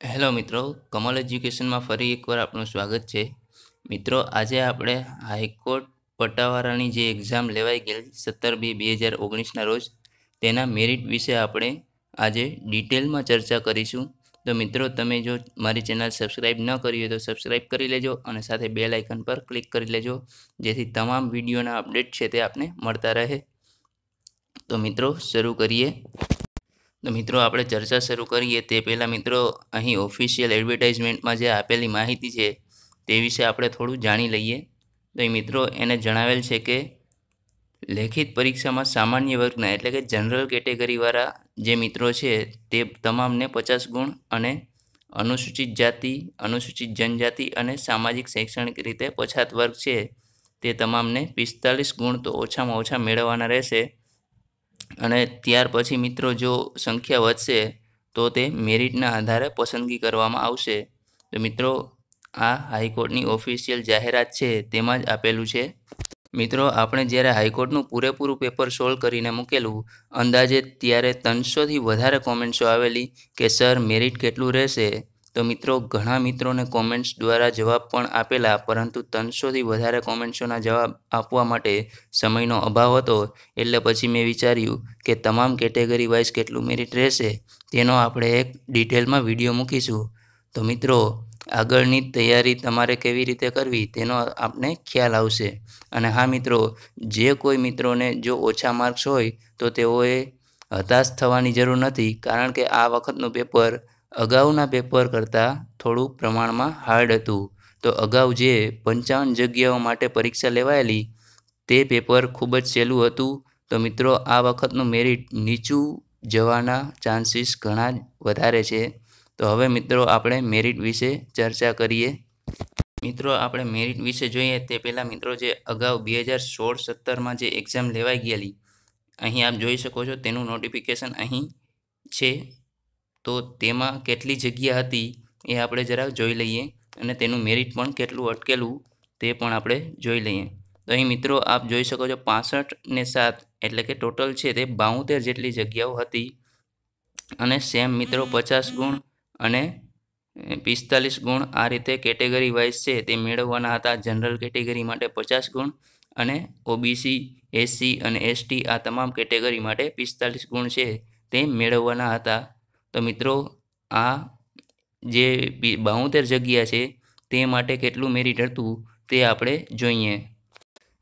Hello મિત્રો, કમલ એજ્યુકેશનમાં ફરી એકવાર આપનું સ્વાગત છે. મિત્રો, આજે આપણે હાઈકોર્ટ પટ્ટાવાળાની જે એક્ઝામ લેવાઈ ગયેલ સત્તર બે બે હજાર ઓગણીસના રોજ, તેના મેરિટ વિશે આપણે આજે ડિટેલમાં ચર્ચા કરીશું. તો મિત્રો, તમે જો મારી ચેનલ સબસ્ક્રાઈબ ન કરી હોય તો સબસ્ક્રાઈબ કરી લેજો અને સાથે બેલ આઇકન પર ક્લિક કરી લેજો, જેથી તમામ વિડીયોના અપડેટ છે તે આપને મળતા રહે. તો મિત્રો, શરૂ કરીએ. તો મિત્રો, આપણે ચર્ચા શરૂ કરીએ તે પહેલાં મિત્રો, અહીં ઓફિશિયલ એડવર્ટાઇઝમેન્ટમાં જે આપેલી માહિતી છે, તે વિશે આપણે થોડું જાણી લઈએ. તો એ મિત્રો, એને જણાવેલ છે કે, લેખિત પરીક્ષામાં સામાન્ય વર્ગના, એટલે કે જનરલ કેટેગરીવાળા જે મિત્રો છે, તે તમામને પચાસ ગુણ અને અનુસૂચિત જાતિ, અનુસૂચિત જનજાતિ અને સામાજિક શૈક્ષણિક રીતે પછાત વર્ગ છે, તે તમામને પિસ્તાલીસ ગુણ તો ઓછામાં ઓછા મેળવવાના રહેશે. અને ત્યાર પછી મિત્રો જો સંખ્યા વધશે, તો તે મેરિટના આધારે પસંદગી કરવામાં આવશે. તો મિત્રો, આ હાઈકોર્ટની ઓફિશિયલ જાહેરાત છે, તેમાં જ આપેલું છે. મિત્રો, આપણે જ્યારે હાઈકોર્ટનું પૂરેપૂરું પેપર સોલ્વ કરીને મૂકેલું, અંદાજે ત્યારે ત્રણસોથી વધારે કોમેન્ટ્સો આવેલી કે, સર, મેરિટ કેટલું રહેશે? તો મિત્રો, ઘણા મિત્રોને કોમેન્ટ્સ દ્વારા જવાબ પણ આપેલા, પરંતુ ત્રણસોથી વધારે કોમેન્ટ્સોના જવાબ આપવા માટે સમયનો અભાવ હતો. એટલે પછી મેં વિચાર્યું કે તમામ કેટેગરી વાઇઝ કેટલું મેરિટ રહેશે, તેનો આપણે એક ડિટેલમાં વીડિયો મૂકીશું. તો મિત્રો, આગળની તૈયારી તમારે કેવી રીતે કરવી, તેનો આપને ખ્યાલ આવશે. અને હા મિત્રો, જે કોઈ મિત્રોને જો ઓછા માર્ક્સ હોય, તો તેઓએ હતાશ થવાની જરૂર નથી, કારણ કે આ વખતનું પેપર અગાઉના પેપર કરતાં થોડું પ્રમાણમાં હાર્ડ હતું. તો અગાઉ જે પંચાવન જગ્યાઓ માટે પરીક્ષા લેવાયેલી, તે પેપર ખૂબ જ સહેલું હતું. તો મિત્રો, આ વખતનું મેરિટ નીચું જવાના ચાન્સીસ ઘણા વધારે છે. તો હવે મિત્રો, આપણે મેરિટ વિશે ચર્ચા કરીએ. મિત્રો, આપણે મેરિટ વિશે જોઈએ, તે પહેલાં મિત્રો, જે અગાઉ બે હજાર સોળ સત્તરમાં જે એક્ઝામ લેવાઈ ગયેલી, અહીં આપ જોઈ શકો છો, તેનું નોટિફિકેશન અહીં છે. તો તેમાં કેટલી જગ્યા હતી એ આપણે જરાક જોઈ લઈએ અને તેનું મેરિટ પણ કેટલું અટકેલું તે પણ આપણે જોઈ લઈએ. તો અહીં મિત્રો આપ જોઈ શકો છો પાસઠ ને સાત એટલે કે ટોટલ છે તે બાઉતેર જેટલી જગ્યાઓ હતી. અને સેમ મિત્રો પચાસ ગુણ અને પિસ્તાલીસ ગુણ આ રીતે કેટેગરી વાઇઝ છે તે મેળવવાના હતા. જનરલ કેટેગરી માટે પચાસ ગુણ અને ઓબીસી એસસી અને એસટી આ તમામ કેટેગરી માટે પિસ્તાલીસ ગુણ છે તે મેળવવાના હતા. તો મિત્રો, આ જે બાઉતેર જગ્યા છે, તે માટે કેટલું મેરિટ હતું, તે આપણે જોઈએ.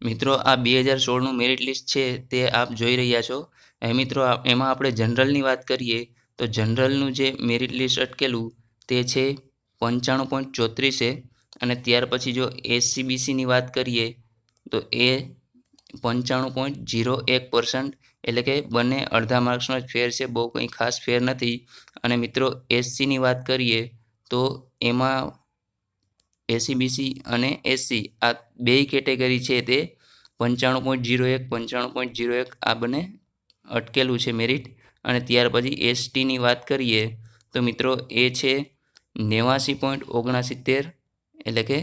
મિત્રો, આ બે હજાર સોળનું મેરિટ લિસ્ટ છે, તે આપ જોઈ રહ્યા છો. એ મિત્રો એમાં આપણે જનરલની વાત કરીએ, તો જનરલનું જે મેરિટ લિસ્ટ અટકેલું, તે છે પંચાણું પોઈન્ટ ચોત્રીસે અને ત્યાર પછી જો એસસીબીસીની વાત કરીએ, તો એ પંચાણું પોઈન્ટ જીરો એક પર્સન્ટ એટલે કે બંને અડધા માર્ક્સનો જ ફેર છે, બહુ કંઈ ખાસ ફેર નથી. અને મિત્રો એસસીની વાત કરીએ તો એમાં એસીબીસી અને એસસી આ બે કેટેગરી છે તે પંચાણું પોઈન્ટ જીરો એક, પંચાણું પોઈન્ટ જીરો એક આ બંને અટકેલું છે મેરિટ. અને ત્યાર પછી એસટીની વાત કરીએ તો મિત્રો, એ છે નેવાસી પોઈન્ટ ઓગણસિત્તેર, એટલે કે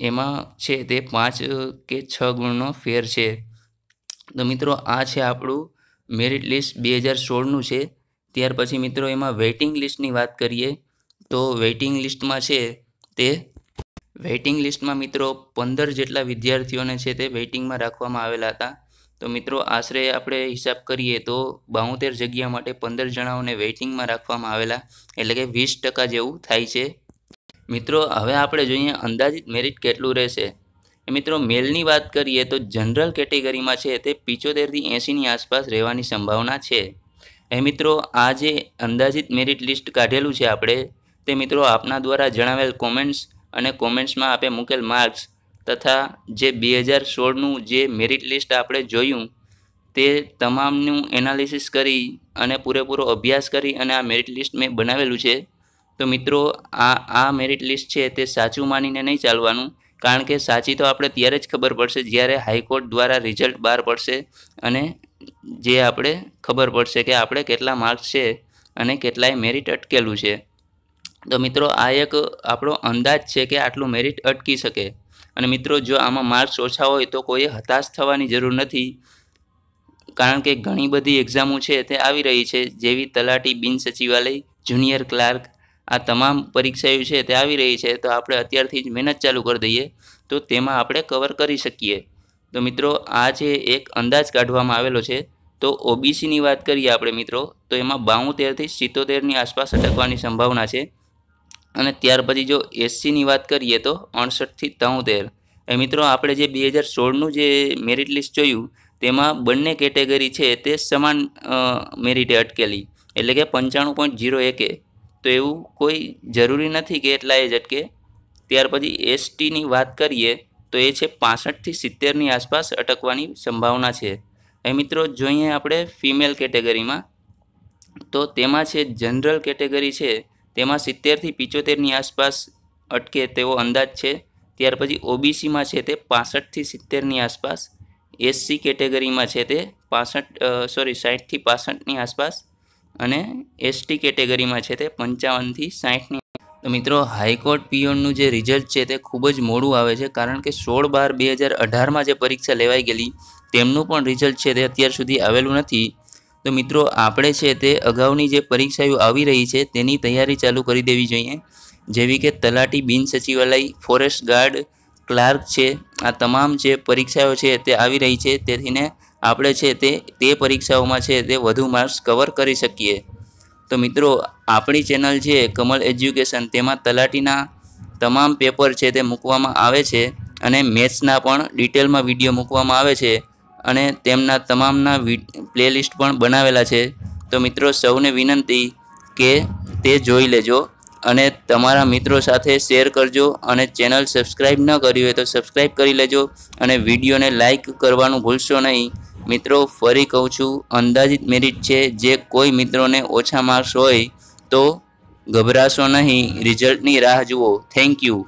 એમાં છે તે પાંચ કે છ ગુણનો ફેર છે. તો મિત્રો, આ છે આપણું મેરિટ લિસ્ટ બે હજાર સોળનું છે. ત્યાર પછી મિત્રો, એમાં વેઇટિંગ લિસ્ટની વાત કરીએ, તો વેઇટિંગ લિસ્ટમાં છે તે વેઇટિંગ લિસ્ટમાં મિત્રો, પંદર જેટલા વિદ્યાર્થીઓને છે તે વેઇટિંગમાં રાખવામાં આવેલા હતા. તો મિત્રો, આશરે આપણે હિસાબ કરીએ તો બાઉતેર જગ્યા માટે પંદર જણાઓને વેઇટિંગમાં રાખવામાં આવેલા, એટલે કે વીસ ટકા જેવું થાય છે. મિત્રો, હવે આપણે જોઈએ અંદાજિત મેરિટ કેટલું રહેશે. મિત્રો, મેલની વાત કરીએ તો જનરલ કેટેગરીમાં છે તે પિચોતેરથી એંશીની આસપાસ રહેવાની સંભાવના છે. એ મિત્રો, આ જે અંદાજિત મેરિટ લિસ્ટ કાઢેલું છે આપણે, તે મિત્રો આપના દ્વારા જણાવેલ કોમેન્ટ્સ અને કોમેન્ટ્સમાં આપે મૂકેલ માર્ક્સ તથા જે બે હજાર સોળનું જે મેરિટ લિસ્ટ આપણે જોયું, તે તમામનું એનાલિસિસ કરી અને પૂરેપૂરો અભ્યાસ કરી અને આ મેરિટ લિસ્ટ મેં બનાવેલું છે. તો મિત્રો, આ આ મેરિટ લિસ્ટ છે તે સાચું માનીને નહીં ચાલવાનું. કારણ કે સાચી તો આપણે ત્યારે જ ખબર પડશે જ્યારે હાઈકોર્ટ દ્વારા રિઝલ્ટ બહાર પડશે અને જે આપણે ખબર પડશે કે આપણે કેટલા માર્ક્સ છે અને કેટલાય મેરિટ અટકેલું છે. તો મિત્રો, આ એક આપણો અંદાજ છે કે આટલું મેરિટ અટકી શકે. અને મિત્રો, જો આમાં માર્ક્સ ઓછા હોય તો કોઈએ હતાશ થવાની જરૂર નથી. કારણ કે ઘણી બધી એક્ઝામો છે તે આવી રહી છે જેવી તલાટી બિન સચિવાલય, જુનિયર ક્લાર્ક આ તમામ પરીક્ષાઓ છે તે આવી રહી છે, તો આપણે અત્યારથી જ મહેનત ચાલુ કરી દઈએ, તો તેમાં આપણે કવર કરી શકીએ. તો મિત્રો, આ જે એક અંદાજ કાઢવામાં આવેલો છે, તો ઓબીસીની વાત કરીએ આપણે મિત્રો, તો એમાં બાઉતેરથી સિત્તોતેરની આસપાસ અટકવાની સંભાવના છે. અને ત્યાર પછી જો એસસીની વાત કરીએ, તો અડસઠથી તોતેર એ મિત્રો, આપણે જે બે હજાર સોળનું જે મેરિટ લિસ્ટ જોયું, તેમાં બંને કેટેગરી છે તે સમાન મેરિટે અટકેલી. એટલે કે પંચાણું પોઈન્ટ જીરો એકે તો એવું કોઈ જરૂરી નથી કે એટલા એ જ અટકે ત્યાર પછી એસટીની વાત કરીએ, તો એ છે પાસઠથી સિત્તેરની આસપાસ અટકવાની સંભાવના છે. એ મિત્રો જોઈએ આપણે ફિમેલ કેટેગરીમાં, તો તેમાં છે જનરલ કેટેગરી છે, તેમાં સિત્તેરથી પિચોતેરની આસપાસ અટકે તેવો અંદાજ છે. ત્યાર પછી ઓબીસીમાં છે તે પાસઠથી સિત્તેરની આસપાસ, એસસી કેટેગરીમાં છે તે પાસઠ સોરી સાઠથી પાસઠની આસપાસ અને એસટી કેટેગરીમાં છે તે પંચાવનથી સાઠની તો મિત્રો, હાઈકોર્ટ પીઓનનું જે રિઝલ્ટ છે તે ખૂબ જ મોડું આવે છે, કારણ કે સોળ બાર બે હજાર અઢારમાં જે પરીક્ષા લેવાઈ ગયેલી, તેમનું પણ રિઝલ્ટ છે તે અત્યાર સુધી આવેલું નથી. તો મિત્રો, આપણે છે તે અગાઉની જે પરીક્ષાઓ આવી રહી છે, તેની તૈયારી ચાલુ કરી દેવી જોઈએ. જેવી કે તલાટી બિન સચિવાલય, ફોરેસ્ટ ગાર્ડ, ક્લાર્ક છે, આ તમામ જે પરીક્ષાઓ છે તે આવી રહી છે તેથીને આપણે છે તે તે પરીક્ષાઓમાં છે તે વધુ માર્ક્સ કવર કરી શકીએ. તો મિત્રો, આપણી ચેનલ છે કમલ એજ્યુકેશન તેમાં તલાટીના તમામ પેપર છે તે મૂકવામાં આવે છે અને મેથ્સના પણ ડિટેલમાં વીડિયો મૂકવામાં આવે છે અને તેમના તમામના પ્લેલિસ્ટ પણ બનાવેલા છે. તો મિત્રો, સૌને વિનંતી કે તે જોઈ લેજો અને તમારા મિત્રો સાથે શેર કરજો અને ચેનલ સબસ્ક્રાઈબ ન કરી હોય તો સબસ્ક્રાઈબ કરી લેજો અને વિડીયોને લાઇક કરવાનું ભૂલશો નહીં. મિત્રો, ફરી કહું છું, અંદાજિત મેરિટ છે, જે કોઈ મિત્રોને ઓછા માર્ક્સ હોય તો ગભરાશો નહીં. રિઝલ્ટની રાહ જુઓ. Thank you